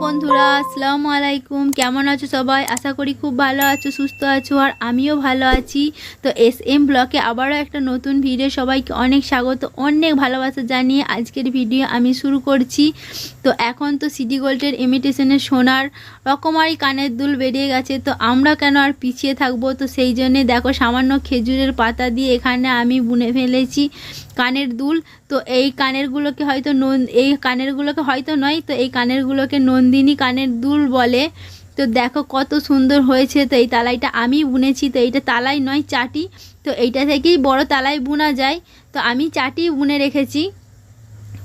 বন্ধুরা, আসসালামু আলাইকুম। কেমন আছো সবাই? আশা করি খুব ভালো আছো, সুস্থ আছো, আর আমিও ভালো আছি। তো এস এম ব্লকে আবারও একটা নতুন ভিডিও সবাইকে অনেক স্বাগত, অনেক ভালোবাসা জানিয়ে আজকের ভিডিও আমি শুরু করছি। তো এখন তো সিটি গোল্ডের ইমিটেশনের সোনার রকমারি কানের দুল বেরিয়ে গেছে, তো আমরা কেন আর পিছিয়ে থাকব? তো সেই জন্যে দেখো, সামান্য খেজুরের পাতা দিয়ে এখানে আমি বুনে ফেলেছি কানের দুল। তো এই কানেরগুলোকে হয়তো নন এই কানেরগুলোকে হয়তো নয়, তো এই কানেরগুলোকে নন্দিনী কানের দুল বলে, তো দেখো কত সুন্দর হয়েছে, তো এই তালাইটা আমি বুনেছি, তো এইটা তালাই নয়, চাটি, তো এইটা থেকেই বড় তালাই বোনা যায়, তো আমি চাটি বুনে রেখেছি।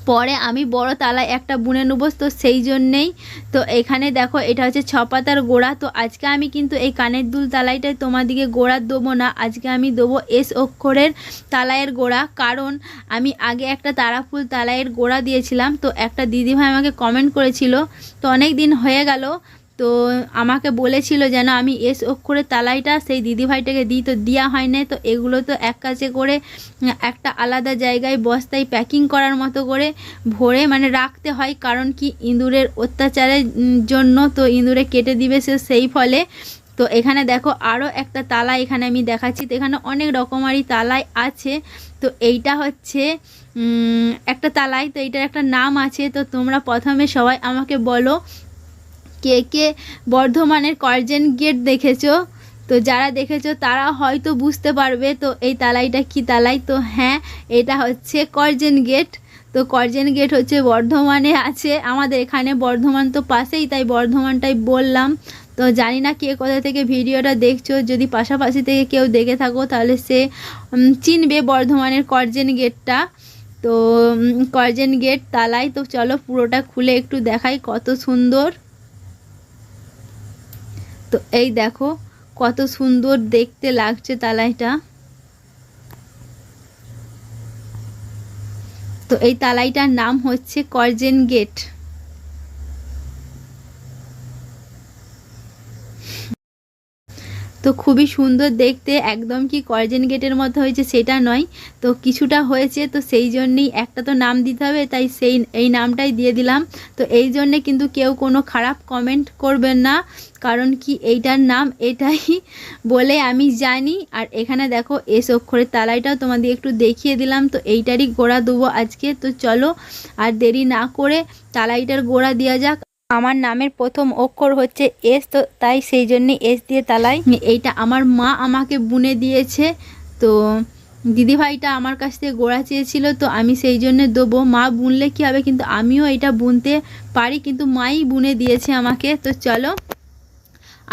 পরে আমি বড় তালায় একটা বুনে নেব, তো সেই জন্যেই। তো এখানে দেখো, এটা হচ্ছে ছ পাতার গোড়া। তো আজকে আমি কিন্তু এই কানের দুল তালাইটাই তোমাদিকে গোড়া দেবো না, আজকে আমি দেবো এস অক্ষরের তালাইয়ের গোড়া। কারণ আমি আগে একটা তারাফুল তালাইয়ের গোড়া দিয়েছিলাম, তো একটা দিদিভাই আমাকে কমেন্ট করেছিল, তো অনেক দিন হয়ে গেল তো আমাকে বলেছিল যেন আমি এস অক্ষরের তালাইটা সেই দিদিভাইটাকে দিই, তো দেওয়া হয় না তো এগুলো তো এক কাছে করে, একটা আলাদা জায়গায় বস্তায় প্যাকিং করার মতো করে ভরে মানে রাখতে হয়, কারণ কি ইঁদুরের অত্যাচারের জন্য তো ইঁদুরে কেটে দিবে সে সেই ফলে। তো এখানে দেখো আরও একটা তালা এখানে আমি দেখাচ্ছি, তো এখানে অনেক রকমারি তালাই আছে। তো এইটা হচ্ছে একটা তালাই, তো এইটার একটা নাম আছে। তো তোমরা প্রথমে সবাই আমাকে বলো কে কে বর্ধমানের কর্জেন গেট দেখেছ? তো যারা দেখেছ, তারা হয়তো বুঝতে পারবে, তো এই তালাইটা কি তালাই? তো হ্যাঁ এটা হচ্ছে কর্জেন গেট। তো কর্জেন গেট হচ্ছে বর্ধমানে আছে, আমাদের এখানে বর্ধমান তো পাশেই, তাই বর্ধমানটাই বললাম। তো জানি না কে কোথা থেকে ভিডিওটা দেখছ, যদি পাশাপাশি থেকে কেউ দেখে থাকো, তাহলে সে চিনবে বর্ধমানের কর্জেন গেটটা। তো কর্জেন গেট তালাই, তো চলো পুরোটা খুলে একটু দেখাই কত সুন্দর। তো এই দেখো, কত সুন্দর দেখতে লাগছে তালাইটা। তো এই তালাইটার নাম হচ্ছে করজেন গেট। তো খুবই সুন্দর দেখতে, একদম কি কর্জেন গেটের মতো হয়েছে সেটা নয়। তো কিছুটা হয়েছে, তো সেই জন্যেই একটা তো নাম দিতে হবে, তাই সেই, এই নামটাই দিয়ে দিলাম। তো এই জন্যে কিন্তু কেউ কোনো খারাপ কমেন্ট করবেন না, কারণ কি এইটার নাম এটাই বলে আমি জানি। আর এখানে দেখো এস অক্ষরের তালাইটাও তোমাদের একটু দেখিয়ে দিলাম, তো এইটারই গোড়া দেবো আজকে। তো চলো, আর দেরি না করে তালাইটার গোড়া দেওয়া যাক। আমার নামের প্রথম অক্ষর হচ্ছে এস, তো তাই সেই জন্যে এস দিয়ে তালাই। এইটা আমার মা আমাকে বুনে দিয়েছে। তো দিদিভাইটা আমার কাছ থেকে গোড়া চেয়েছিল, তো আমি সেই জন্য দেবো। মা বুনলে কী হবে? কিন্তু আমিও এটা বুনতে পারি, কিন্তু মাই বুনে দিয়েছে আমাকে। তো চলো,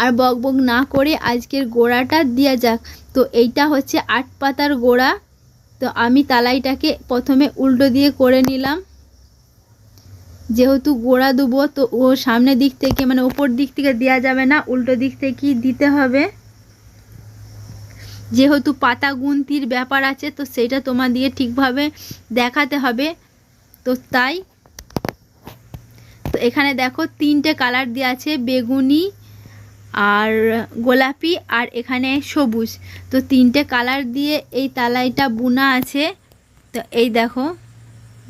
আর বক বক না করে আজকের গোড়াটা দেওয়া যাক। তো এইটা হচ্ছে আট পাতার গোড়া। তো আমি তালাইটাকে প্রথমে উল্টো দিয়ে করে নিলাম। যেহেতু গোড়া দেবো, তো ও সামনের দিক থেকে মানে ওপর দিক থেকে দেওয়া যাবে না, উল্টো দিক থেকেই দিতে হবে। যেহেতু পাতা গুনতির ব্যাপার আছে, তো সেটা তোমাদিকে ঠিকভাবে দেখাতে হবে। তো তাই, তো এখানে দেখো তিনটে কালার দেওয়া আছে, বেগুনি আর গোলাপি আর এখানে সবুজ। তো তিনটে কালার দিয়ে এই তালাইটা বোনা আছে। তো এই দেখো,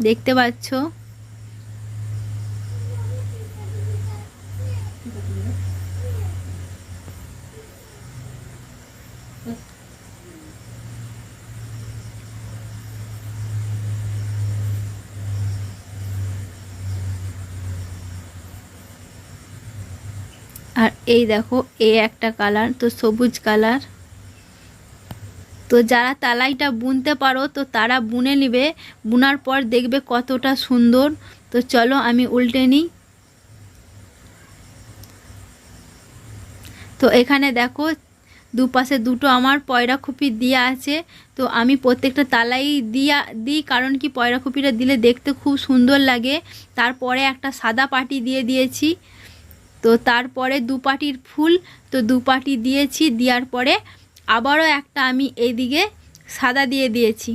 দেখতে পাচ্ছ? আর এই দেখো, এ একটা কালার, তো সবুজ কালার। তো যারা তালাইটা বুনতে পারো, তো তারা বুনে নিবে। বুনার পর দেখবে কতটা সুন্দর। তো চলো আমি উল্টে নিই। তো এখানে দেখো দুপাশে দুটো আমার পয়রা খুপি দেওয়া আছে। তো আমি প্রত্যেকটা তালাই দিয়া দিই, কারণ কি পয়রা খুপিটা দিলে দেখতে খুব সুন্দর লাগে। তারপরে একটা সাদা পাটি দিয়ে দিয়েছি। তো তারপরে দু পাটির ফুল তো দুপাটি দিয়েছি দেওয়ার পরে আবারও একটা আমি এইদিকে সাদা দিয়ে দিয়েছি,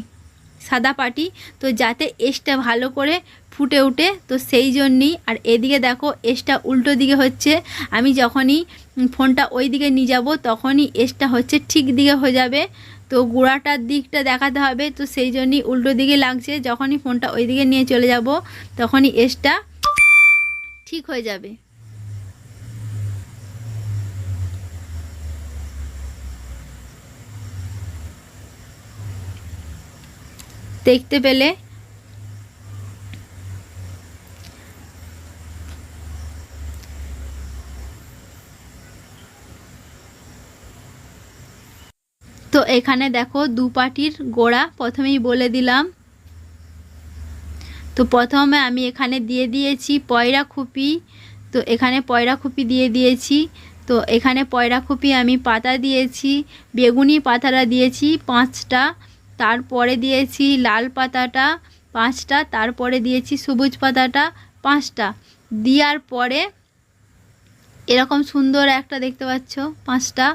সাদা পাটি। তো যাতে এসটা ভালো করে ফুটে উঠে, তো সেই জন্যই। আর এদিকে দেখো, এসটা উল্টো দিকে হচ্ছে। আমি যখনই ফোনটা ওই দিকে নিয়ে যাব, তখনই এসটা হচ্ছে ঠিক দিকে হয়ে যাবে। তো গোড়াটার দিকটা দেখাতে হবে, তো সেই জন্যই উল্টো দিকে লাগছে। যখনই ফোনটা ওই দিকে নিয়ে চলে যাব, তখনই এসটা ঠিক হয়ে যাবে। দেখতে পেলে এখানে দেখো দু পাটির গোড়া প্রথমেই বলে দিলাম। তো প্রথমে আমি এখানে দিয়ে দিয়েছি পয়রা খুপি। তো এখানে পয়রা খুপি দিয়ে দিয়েছি। তো এখানে পয়রা খুপি আমি পাতা দিয়েছি, বেগুনি পাতাটা দিয়েছি পাঁচটা, তারপরে দিয়েছি লাল পাতাটা পাঁচটা, তারপরে দিয়েছি সবুজ পাতাটা পাঁচটা। দেওয়ার পরে এরকম সুন্দর একটা দেখতে পাচ্ছ, পাঁচটা।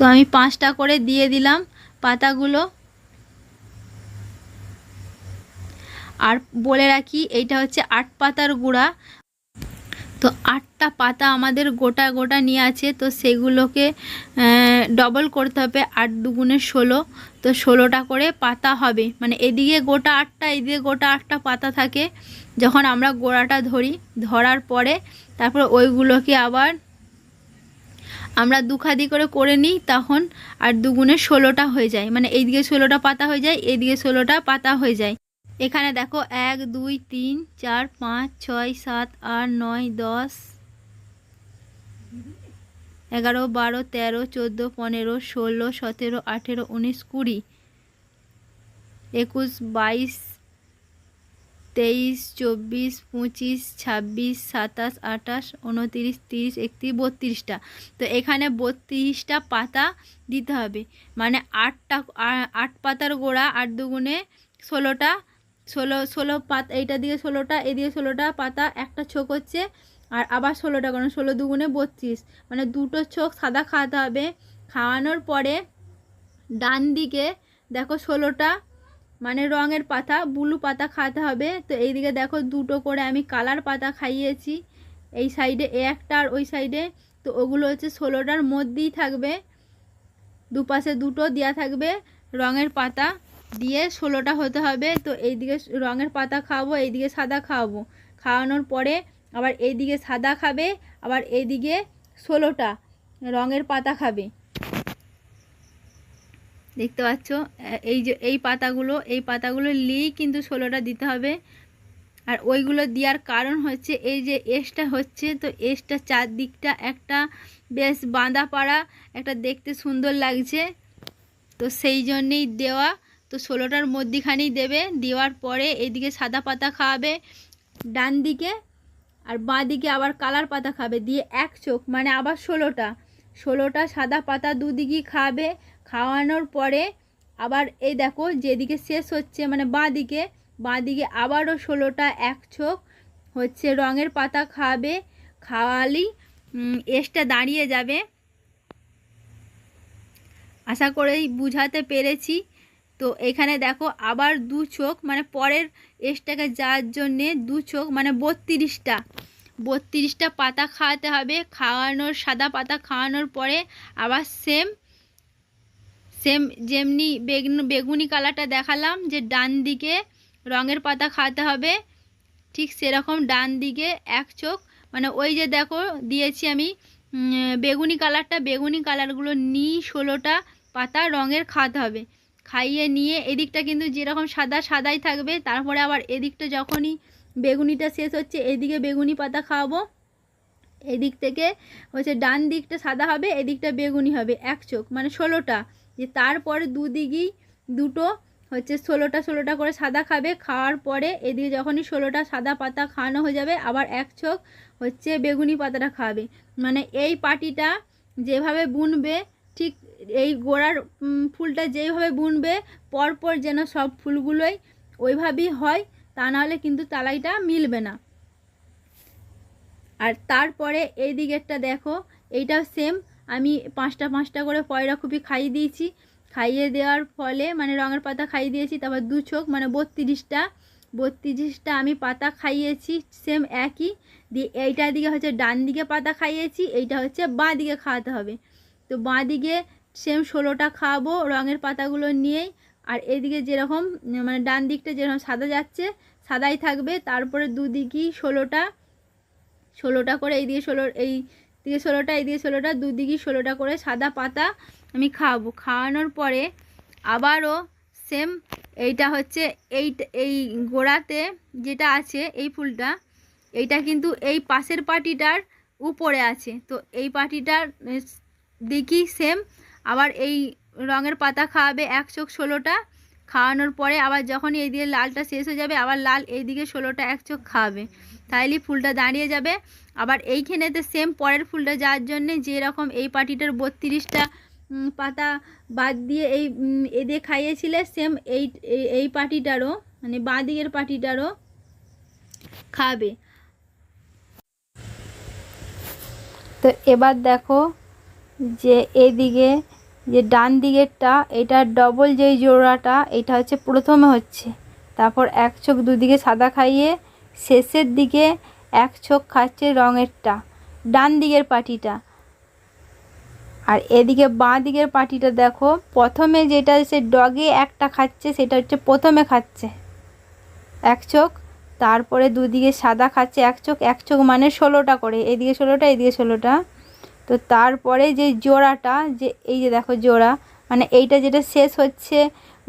তো আমি পাঁচটা করে দিয়ে দিলাম পাতাগুলো। আর বলে রাখি, এইটা হচ্ছে আট পাতার গুঁড়া। তো আটটা পাতা আমাদের গোটা গোটা নিয়ে আছে, তো সেগুলোকে ডবল করতে হবে আট দুগুণে ষোলো। তো ষোলোটা করে পাতা হবে। মানে এদিকে গোটা আটটা, এদিকে গোটা আটটা পাতা থাকে। যখন আমরা গোড়াটা ধরি, ধরার পরে তারপর ওইগুলোকে আবার আমরা দুখাদি করে করে নিই, তখন আর দুগুণে ষোলোটা হয়ে যায়। মানে এইদিকে ষোলোটা পাতা হয়ে যায়, এইদিকে ষোলোটা পাতা হয়ে যায়। এখানে দেখো, এক, দুই, তিন, চার, পাঁচ, ছয়, সাত, আট, নয়, দশ, এগারো, বারো, তেরো, চোদ্দ, পনেরো, ষোলো, সতেরো, আঠেরো, উনিশ, কুড়ি, একুশ, বাইশ তেইশ, চব্বিশ, পঁচিশ, ছাব্বিশ, সাতাশ, আঠাশ, উনতিরিশ, তিরিশ, একত্রিশ, বত্রিশটা। তো এখানে বত্রিশটা পাতা দিতে হবে। মানে আটটা আট পাতার গোড়া, আট দুগুণে ষোলোটা, ষোলো ষোলো পাতা, এইটা দিয়ে ষোলোটা এদিকে ষোলোটা পাতা, একটা ছোক হচ্ছে, আর আবার ষোলোটা কারণ ষোলো দুগুণে বত্রিশ। মানে দুটো চোখ সাদা খাওয়াতে হবে। খাওয়ানোর পরে ডান দিকে দেখো ষোলোটা মানে রঙের পাতা, ব্লু পাতা খাওয়াতে হবে। তো এইদিকে দেখো দুটো করে আমি কালার পাতা খাইয়েছি। এই সাইডে একটা আর ওই সাইডে। তো ওগুলো হচ্ছে ষোলোটার মধ্যেই থাকবে। দুপাশে দুটো দেওয়া থাকবে রঙের পাতা। দিয়ে ষোলোটা হতে হবে। তো এইদিকে রঙের পাতা খাওয়াবো, এইদিকে সাদা খাওয়াবো। খাওয়ানোর পরে আবার এইদিকে সাদা খাবে, আবার এইদিকে ষোলোটা রঙের পাতা খাবে। দেখতে পাচ্ছ? এই যে, এই পাতাগুলো এই পাতাগুলো লিয়েই কিন্তু ষোলোটা দিতে হবে। আর ওইগুলো দেওয়ার কারণ হচ্ছে, এই যে এসটা হচ্ছে, তো এসটা চারদিকটা একটা বেশ বাঁধা পাড়া একটা দেখতে সুন্দর লাগছে। তো সেই জন্যেই দেওয়া, তো ষোলোটার মধ্যিখানেই দেবে। দেওয়ার পরে এইদিকে সাদা পাতা খাওয়াবে ডান দিকে, আর বাঁ দিকে আবার কালার পাতা খাবে। দিয়ে এক চোখ মানে আবার ষোলোটা। ষোলোটা সাদা পাতা দুদিকেই খাবে খাওয়ানোর পরে আবার এই দেখো যেদিকে শেষ হচ্ছে মানে বাঁ দিকে বাঁ আবারও ষোলোটা এক চোখ হচ্ছে রঙের পাতা খাওয়াবে খাওয়ালি এসটা দাঁড়িয়ে যাবে। আশা করেই বুঝাতে পেরেছি। তো এখানে দেখো আবার দু চোখ মানে পরের এসটাকে যাওয়ার জন্যে দু চোখ মানে বত্রিশটা বত্রিশটা পাতা খাওয়াতে হবে। খাওয়ানোর, সাদা পাতা খাওয়ানোর পরে আবার সেম সেম যেমনি বেগুন কালারটা দেখালাম যে ডান দিকে রঙের পাতা খাওয়াতে হবে, ঠিক সেরকম ডান দিকে এক চোখ। মানে ওই যে দেখো, দিয়েছি আমি বেগুনি কালারটা, বেগুনি কালারগুলো নিই ষোলোটা পাতা রঙের খাওয়াতে হবে। খাইয়ে নিয়ে এদিকটা কিন্তু যেরকম সাদা সাদাই থাকবে, তারপরে আবার এদিকটা যখনই বেগুনিটা শেষ হচ্ছে, এদিকে বেগুনি পাতা খাওয়াবো। এদিক থেকে হচ্ছে ডান দিকটা সাদা হবে, এদিকটা বেগুনি হবে, এক চোখ মানে ষোলোটা। যে তারপরে দুদিকেই দুটো হচ্ছে ষোলোটা ষোলোটা করে সাদা খাবে, খাওয়ার পরে এদিকে যখনই ষোলোটা সাদা পাতা খাওয়ানো হয়ে যাবে, আবার এক চোখ হচ্ছে বেগুনি পাতাটা খাবে। মানে এই পাটিটা যেভাবে বুনবে, ঠিক এই গোড়ার ফুলটা যেইভাবে বুনবে, পরপর যেন সব ফুলগুলোই ওইভাবেই হয়, তা নাহলে কিন্তু তালাইটা মিলবে না। আর তারপরে এই দিকেরটা দেখো এইটা সেম আমি পাঁচটা পাঁচটা করে পয়রা খুবই খাইয়ে দিয়েছি। খাইয়ে দেওয়ার ফলে মানে রঙের পাতা খাইয়ে দিয়েছি, তারপর দু চোখ মানে বত্রিশটা বত্রিশটা আমি পাতা খাইয়েছি সেম একই। দিয়ে এইটা দিকে হচ্ছে ডান দিকে পাতা খাইয়েছি, এইটা হচ্ছে বাঁ দিকে খাওয়াতে হবে। তো বাঁ দিকে সেম ষোলোটা খাওয়াবো রঙের পাতাগুলো নিয়েই। আর এদিকে যেরকম মানে ডান দিকটা যেরকম সাদা যাচ্ছে, সাদাই থাকবে। তারপরে দুদিকেই ষোলোটা ষোলোটা করে এই দিকে ষোলো, এই দিকে ষোলোটা, এই দিকে ষোলোটা দুদিকেই ষোলোটা করে সাদা পাতা আমি খাওয়াবো। খাওয়ানোর পরে আবারও সেম এইটা হচ্ছে এই এই গোড়াতে যেটা আছে, এই ফুলটা, এইটা কিন্তু এই পাশের পাটিটার উপরে আছে। তো এই পাটিটার দিকেই সেম আবার এই রঙের পাতা খাওয়াবে এক চোখ ষোলোটা খাওয়ানোর পরে আবার যখনই এই দিকে লালটা শেষ হয়ে যাবে, আবার লাল এই দিকে ষোলোটা এক চোখ খাওয়াবে তাইলেই ফুলটা দাঁড়িয়ে যাবে। আবার এইখানেতে সেম পরের ফুলটা যাওয়ার জন্যে যেরকম এই পাটিটার বত্রিশটা পাতা বাদ দিয়ে এই এ দিয়ে খাইয়েছিলে সেম এই- এই পাটিটারও মানে বাঁ দিকের পাটিটারও খাবে। তো এবার দেখো যে এদিকে যে ডান দিকেরটা, এটা ডবল যেই জোড়াটা, এটা হচ্ছে প্রথমে হচ্ছে। তারপর এক চোখ দুদিকে সাদা খাইয়ে, শেষের দিকে এক চোখ খাচ্ছে রঙেরটা, ডান দিকের পাটিটা। আর এদিকে বাঁ দিকের পাটিটা দেখো, প্রথমে যেটা সে ডগে একটা খাচ্ছে, সেটা হচ্ছে প্রথমে খাচ্ছে। এক চোখ, তারপরে দুদিকে সাদা খাচ্ছে, এক চোখ এক চোখ মানে ষোলোটা করে, এদিকে ষোলোটা এদিকে ষোলোটা। তো তারপরে যে জোড়াটা, যে এই যে দেখো জোড়া মানে এইটা যেটা শেষ হচ্ছে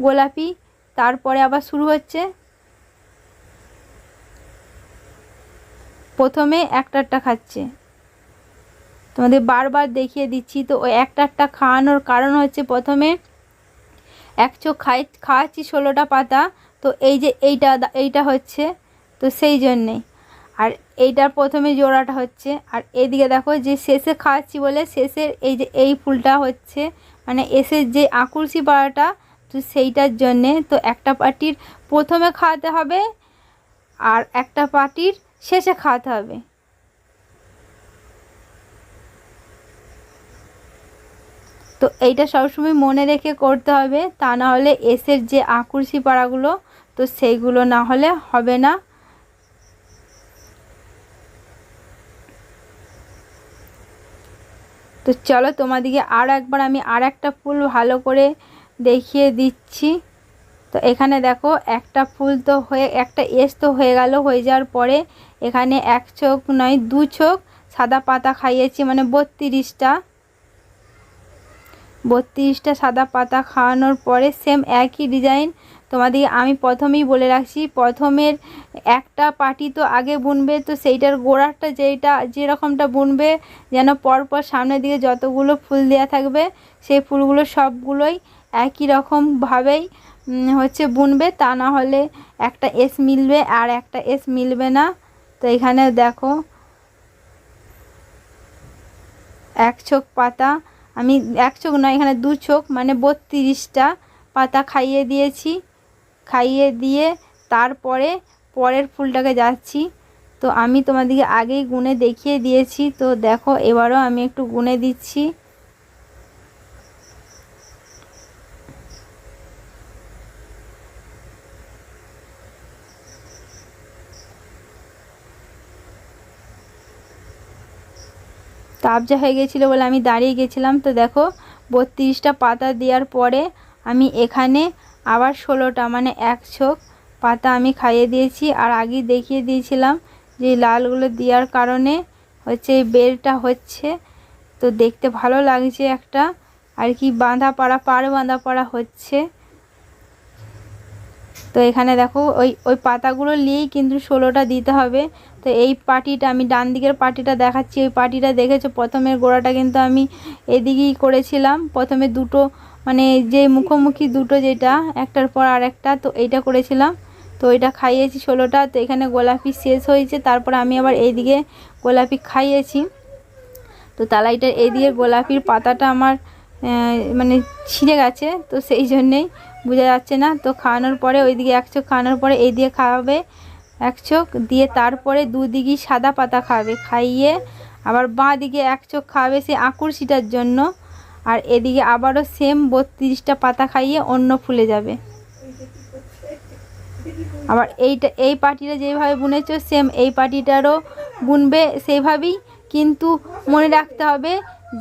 গোলাপি, তারপরে আবার শুরু হচ্ছে প্রথমে একটা খাচ্ছে। তোমাদের বারবার দেখিয়ে দিচ্ছি, তো ওই একটা খাওয়ানোর কারণ হচ্ছে প্রথমে এক চোখ খাই, খাওয়াচ্ছি ষোলোটা পাতা, তো এই যে এইটা এইটা হচ্ছে, তো সেই জন্যেই আর এইটার প্রথমে জোড়াটা হচ্ছে, আর এদিকে দেখো যে শেষে খাওয়াচ্ছি বলে শেষের এই যে এই ফুলটা হচ্ছে মানে এসের যে আকুর্ষি পাড়াটা, তো সেইটার জন্যে তো একটা পার্টির প্রথমে খাওয়াতে হবে আর একটা পার্টির শেষে খাওয়াতে হবে। তো এইটা সবসময় মনে রেখে করতে হবে, তা না হলে এসের যে আকুর্ষি পাড়াগুলো, তো সেইগুলো না হলে হবে না। তো চলো তোমাদিকে আর একবার আমি আর একটা ফুল ভালো করে দেখিয়ে দিচ্ছি। তো এখানে দেখো, একটা ফুল তো হয়ে, একটা এস তো হয়ে গেল, হয়ে যাওয়ার পরে এখানে এক চোখ নয়, দু চোখ সাদা পাতা খাইয়েছি মানে বত্রিশটা। বত্রিশটা সাদা পাতা খাওয়ানোর পরে সেম একই ডিজাইন তোমাদের আমি প্রথমেই বলে রাখছি, প্রথমের একটা পাটি তো আগে বুনবে, তো সেইটার গোড়াটা যেইটা যেরকমটা বুনবে, যেন পরপর সামনের দিকে যতগুলো ফুল দেওয়া থাকবে, সেই ফুলগুলো সবগুলোই একই রকমভাবেই হচ্ছে বুনবে। তা না হলে একটা এস মিলবে আর একটা এস মিলবে না। তো এখানে দেখো, এক চোখ পাতা আমি এক চোখ নয়, এখানে দু চোখ মানে বত্রিশটা পাতা খাইয়ে দিয়েছি। খাইয়ে দিয়ে তারপরে পরের ফুলটাকে যাচ্ছি। তো আমি তোমাদেরকে আগেই গুনে দেখিয়ে দিয়েছি। তো দেখো, এবারও আমি একটু গুনে দিচ্ছি। তাবজা হয়ে গেছিল বলে আমি দাঁড়িয়ে গেছিলাম। তো দেখো, বত্রিশটা পাতা দেওয়ার পরে আমি এখানে আবার ষোলোটা মানে এক ছোক পাতা আমি খাইয়ে দিয়েছি। আর আগেই দেখিয়ে দিয়েছিলাম যে লালগুলো দেওয়ার কারণে হচ্ছে এই বেলটা হচ্ছে। তো দেখতে ভালো লাগছে একটা। আর কি বাঁধা পাড়া পাড় বাঁধা পাড়া হচ্ছে। তো এখানে দেখো, ওই ওই পাতাগুলো নিয়েই কিন্তু ষোলোটা দিতে হবে। তো এই পাটিটা, আমি ডান দিকের পাটিটা দেখাচ্ছি। ওই পাটিটা দেখেছ? প্রথমের গোড়াটা কিন্তু আমি এদিকেই করেছিলাম। প্রথমে দুটো মানে যে মুখোমুখি দুটো যেটা, একটার পর আর একটা তো এইটা করেছিলাম। তো ওইটা খাইয়েছি ষোলোটা। তো এখানে গোলাপি শেষ হয়েছে। তারপর আমি আবার এইদিকে গোলাপি খাইয়েছি। তো তালাইটা এইদিকে গোলাপির পাতাটা আমার মানে ছিঁড়ে গেছে। তো সেই জন্যেই বোঝা যাচ্ছে না। তো খাওয়ানোর পরে ওই দিকে এক চোখ খাওয়ানোর পরে এই দিয়ে খাওয়াবে, এক চোখ দিয়ে তারপরে দুদিকেই সাদা পাতা খাওয়াবে খাইয়ে আবার বাঁ দিকে এক চোখ খাওয়াবে সে আকুর্ষিটার জন্য। আর এদিকে আবারও সেম বত্রিশটা পাতা খাইয়ে অন্য ফুলে যাবে। আবার এইটা, এই পাটিটা যেভাবে বুনেছো সেম এই পাটিটারও বুনবে সেইভাবেই। কিন্তু মনে রাখতে হবে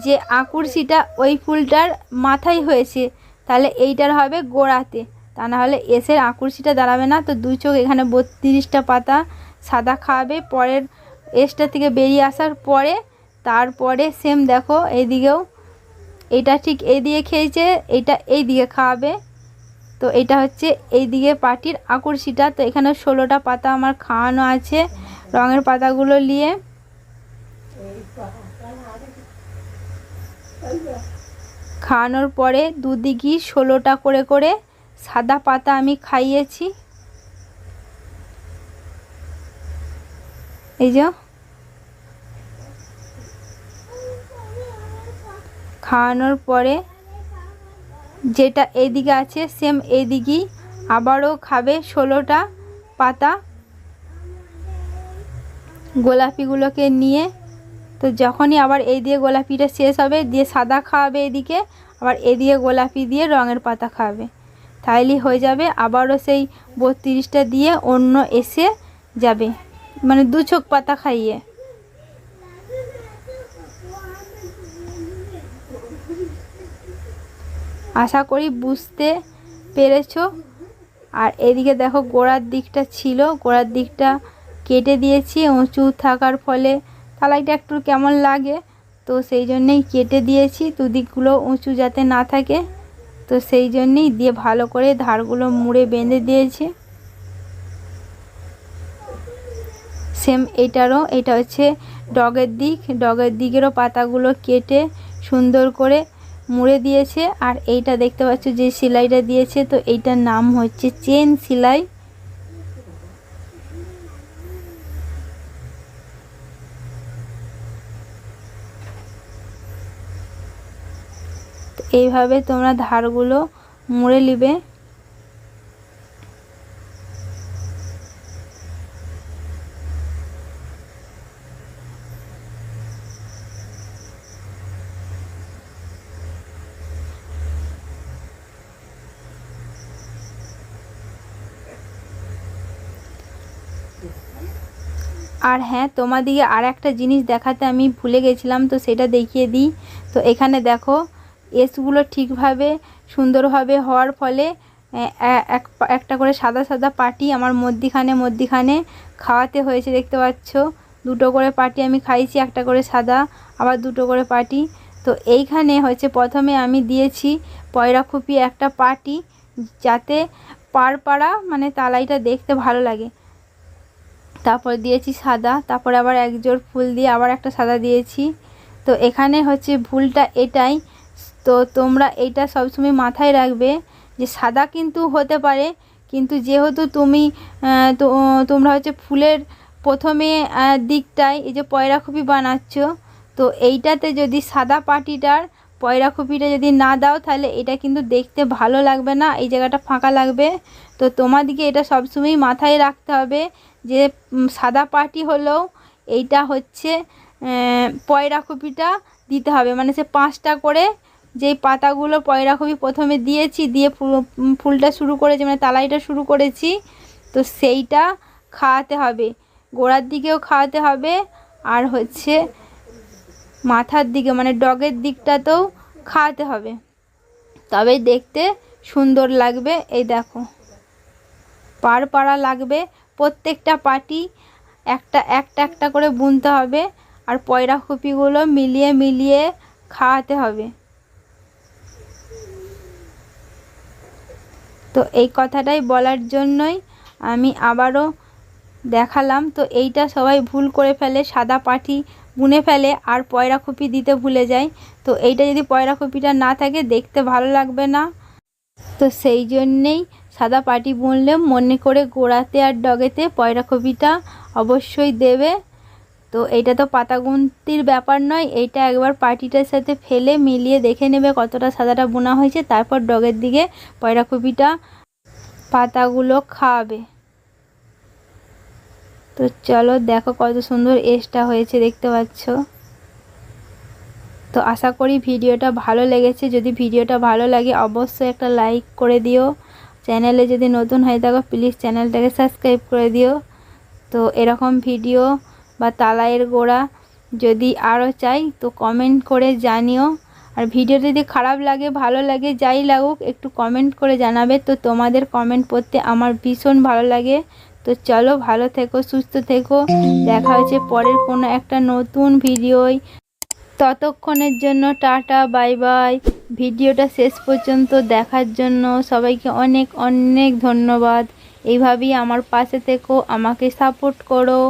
যে আকুর্ষিটা ওই ফুলটার মাথায় হয়েছে। তাহলে এইটার হবে গোড়াতে। তা না হলে এসের আকুর্সিটা দাঁড়াবে না, তো দুই চোখ এখানে বত্রিশটা পাতা সাদা খাওয়াবে পরের এসটা থেকে বেরিয়ে আসার পরে, তারপরে সেম দেখো, এইদিকেও। এটা ঠিক এইদিকে খেয়েছে, এটা এই দিকে খাওয়াবে তো এটা হচ্ছে এই দিকে পাটির আকর্ষিটা তো এখানে ষোলোটা পাতা আমার খাওয়ানো আছে রঙের পাতাগুলো নিয়ে। খাওয়ানোর পরে দুদিকই ষোলোটা করে করে সাদা পাতা আমি খাইয়েছি। এই যে। খাওয়ানোর পরে যেটা এদিকে আছে সেম এদিকেই আবারও খাবে ষোলোটা পাতা। গোলাপিগুলোকে নিয়ে তো যখনই আবার এই দিয়ে গোলাপিটা শেষ হবে, দিয়ে সাদা খাওয়াবে এদিকে, আবার এদিকে গোলাপি দিয়ে রঙের পাতা খাওয়াবে। তাইলেই হয়ে যাবে, আবারও সেই বত্রিশটা দিয়ে অন্য এসে যাবে। মানে দু চোখ পাতা খাইয়ে। আশা করি বুঝতে পেরেছ। আর এদিকে দেখো গোড়ার দিকটা ছিল, গোড়ার দিকটা কেটে দিয়েছি, উঁচু থাকার ফলে তালাইটা একটু কেমন লাগে? তো সেই জন্যেই কেটে দিয়েছি, দুদিকগুলো উঁচু যাতে না থাকে। তো সেই জন্যেই দিয়ে ভালো করে ধারগুলো মুড়ে বেঁধে দিয়েছি। সেম এটারও, এটা হচ্ছে ডগের দিক। ডগের দিকেরও পাতাগুলো কেটে সুন্দর করে মুড়ে দিয়েছে। আর এইটা দেখতে পাচ্ছ যে সেলাইটা দিয়েছে, তো এইটার নাম হচ্ছে চেন সেলাই। এইভাবে তোমরা ধারগুলো মুড়ে নিবে। আর হ্যাঁ তোমাদিকে আর একটা জিনিস দেখাতে আমি ভুলে গেছিলাম, তো সেটা দেখিয়ে দিই। তো এখানে দেখো এসগুলো ঠিকভাবে সুন্দরভাবে হওয়ার ফলে এক, একটা করে সাদা সাদা পাটি আমার মধ্যিখানে মধ্যিখানে খাওয়াতে হয়েছে দেখতে পাচ্ছ। দুটো করে পাটি আমি খাইছি, একটা করে সাদা, আবার দুটো করে পাটি। তো এইখানে হচ্ছে প্রথমে আমি দিয়েছি পয়রাখুপি একটা পাটি, যাতে পাড় পাড়া মানে তালাইটা দেখতে ভালো লাগে। তারপর দিয়েছি সাদা, তারপরে আবার এক জোর ফুল দিয়ে আবার একটা সাদা দিয়েছি। তো এখানে হচ্ছে ভুলটা এটাই তো তোমরা এইটা সবসময় মাথায় রাখবে যে সাদা কিন্তু হতে পারে, কিন্তু যেহেতু তুমি তোমরা হচ্ছে ফুলের প্রথমে দিকটায় এই যে পয়রাখুপি বানাচ্ছ, তো এইটাতে যদি সাদা পাটিটার পয়রাখুপিটা যদি না দাও তাহলে এটা কিন্তু দেখতে ভালো লাগবে না, এই জায়গাটা ফাঁকা লাগবে। তো তোমাদিকে এটা সবসময় মাথায় রাখতে হবে যে সাদা পাটি হলেও এইটা হচ্ছে পয়রাখুপিটা দিতে হবে। মানে সে পাঁচটা করে যেই পাতাগুলো পয়রাখুপি প্রথমে দিয়েছি, দিয়ে ফুলটা শুরু করেছি মানে তালাইটা শুরু করেছি। তো সেইটা খাওয়াতে হবে। গোড়ার দিকেও খাওয়াতে হবে, আর হচ্ছে মাথার দিকে মানে ডগের দিকটাতেও খাওয়াতে হবে। তবেই দেখতে সুন্দর লাগবে, এই দেখো। পার পাড়া লাগবে, প্রত্যেকটা পাটি একটা একটা একটা করে বুনতে হবে, আর পয়রা কপিগুলো মিলিয়ে মিলিয়ে খাওয়াতে হবে। তো এই কথাটাই বলার জন্যই আমি আবারও দেখালাম। তো এইটা সবাই ভুল করে ফেলে, সাদা পাটি বুনে ফেলে, আর পয়রা কপি দিতে ভুলে যায়। তো এইটা যদি পয়রা কপিটা না থাকে, দেখতে ভালো লাগবে না। তো সেই জন্যেই সাদা পাটি বুনলে মনে করে গোড়াতে আর ডগেতে পয়রা কপিটা অবশ্যই দেবে। তো এইটা তো পাতা গুনতির ব্যাপার নয়, এইটা একবার পাটিটার সাথে ফেলে মিলিয়ে দেখে নেবে কতটা সাদাটা বোনা হয়েছে, তারপর ডগের দিকে পয়রা কপিটা পাতাগুলো খাওয়াবে তো চলো দেখো কত সুন্দর এসটা হয়েছে, দেখতে পাচ্ছ? তো আশা করি ভিডিওটা ভালো লেগেছে, যদি ভিডিওটা ভালো লাগে অবশ্যই একটা লাইক করে দিও। চ্যানেলে যদি নতুন হয়ে থাকো, প্লিজ চ্যানেলটাকে সাবস্ক্রাইব করে দিও। তো এরকম ভিডিও বা তালাইয়ের গোড়া যদি আরও চাই, তো কমেন্ট করে জানিও। আর ভিডিও যদি খারাপ লাগে, ভালো লাগে, যাই লাগুক, একটু কমেন্ট করে জানাবে। তো তোমাদের কমেন্ট পড়তে আমার ভীষণ ভালো লাগে। তো চলো, ভালো থেকো, সুস্থ থেকো। দেখা হচ্ছে পরের কোনো একটা নতুন ভিডিওয় ততক্ষণের জন্য টাটা বাই বাই ভিডিওটা শেষ পর্যন্ত দেখার জন্য সবাইকে অনেক অনেক ধন্যবাদ। এইভাবেই আমার পাশে থেকো, আমাকে সাপোর্ট করো।